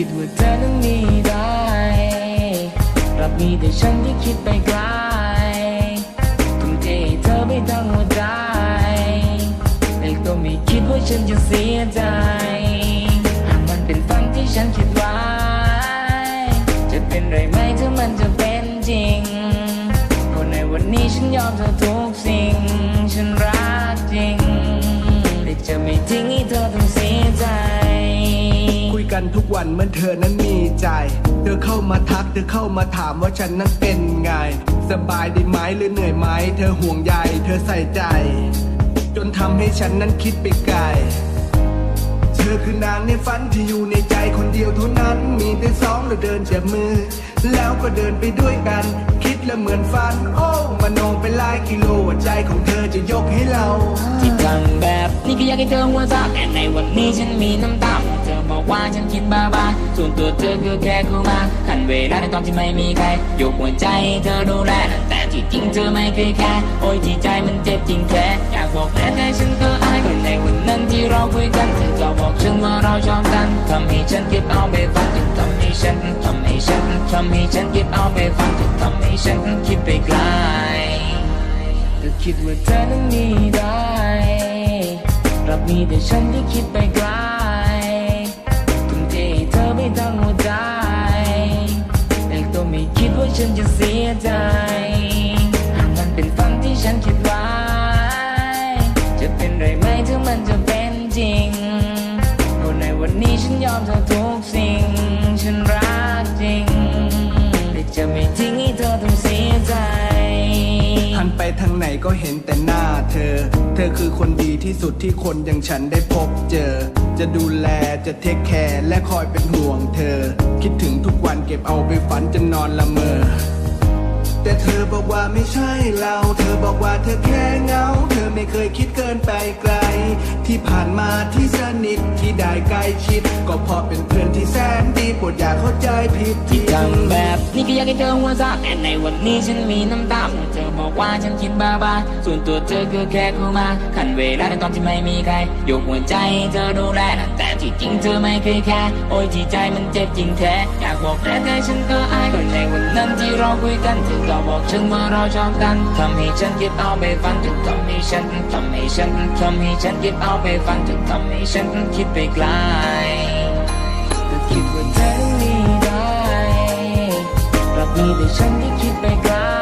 คิดว่าเธอนั้นมีได้กลับมีแต่ฉันที่คิดไปไกลทุ่มเทให้เธอไปทั้งหัวใจแต่ก็ไม่คิดว่าฉันจะเสียใจ หากมันเป็นฝันที่ฉันคิดไว้ จะเป็นไรไหมถ้ามันจะเป็นจริงเพราะในวันนี้ฉันยอมเธอทุก กันทุกวันเมื่อเธอนั้นมีใจ เธอเข้ามาทักเธอเข้ามาถามว่าฉันนั้นเป็นไง สบายดีไหมหรือเหนื่อยไหม เธอห่วงใยเธอใส่ใจ จนทำให้ฉันนั้นคิดไปไกลเธอคือนางในฝันที่อยู่ในใจคนเดียวเท่านั้น มีแต่สองเราเดินจับมือ แล้วก็เดินไปด้วยกัน คิดแล้วเหมือนฝัน โอ้มโนไปหลายกิโลว่าใจของเธอจะยกให้เราที่ทำแบบนี้ก็อยากให้เธอหัวเราะแต่ในวันนี้ฉันมีน้ำตาเธอบอกว่าฉันคิดบ้าบ้าส่วนตัวเธอคือแค่คู่มาขันเวลาในตอนที่ไม่มีใครยกหัวใจเธอดูแลแต่ที่จริงเธอไม่เคยแค่โอ้ยที่ใจมันเจ็บจริงแท้อยากบอกแค่แต่ฉันก็อายก็ในวันนั้นที่เราคุยกันเธอก็บอกฉันว่าเราชอบกันทำให้ฉันเก็บเอาไปฝันทำให้ฉันทำให้ฉันทำให้ฉันเก็บเอาไปฝันทำให้ฉันคิดไปไกลก็คิดว่าเธอนั้นมีได้ มีแต่ฉันที่คิดไปไกลทุ่มเทให้เธอไปทั้งหัวใจ แต่ก็ไม่คิดว่าฉันจะเสียใจ มันเป็นฝันที่ฉันคิดไว้ จะเป็นไรไหมถ้ามันจะเป็นจริงเพราะในวันนี้ฉันยอมเธอทุกสิ่ง ฉันรักจริง แต่จะไม่ทิ้งให้เธอต้องเสีย ทางไหนก็เห็นแต่หน้าเธอ เธอคือคนดีที่สุดที่คนอย่างฉันได้พบเจอ จะดูแลจะเทคแคร์และคอยเป็นห่วงเธอ คิดถึงทุกวันเก็บเอาไปฝันจนนอนละเมอ แต่เธอบอกว่าไม่ใช่เรา เธอบอกว่าเธอแค่เหงา เธอไม่เคยคิดเกินไปไกล ที่ผ่านมาที่สนิทที่ได้ใกล้ชิด ก็เพราะเป็นเพื่อนที่แสนดีโปรดอย่าเข้าใจผิดที่ทำแบบนี้ก็อยากให้เธอหัวเราะแต่ในวันนี้ฉันมีน้ำตาเธอบอกว่าฉันคิดบ้าบ้าๆส่วนตัวเธอคือแค่คู่มาขันเวลาในตอนที่ไม่มีใครยกหัวใจเธอดูแลแต่ที่จริงเธอไม่เคยแค่โอ้ยที่ใจมันเจ็บจริงแท้อยากบอกแต่แต่ฉันก็อายก็ในวันนั้นที่เราคุยกันเธอก็บอกฉันว่าเราชอบกันทำให้ฉันคิดเอาไปฝันจนทำให้ฉันทำให้ฉันทำให้ฉันคิดเอาไปฝันจนทำให้ฉันคิดไปไกลก็คิดว่าเธอนั้นมีได้กลับมีแต่ฉันที่คิดไปไกล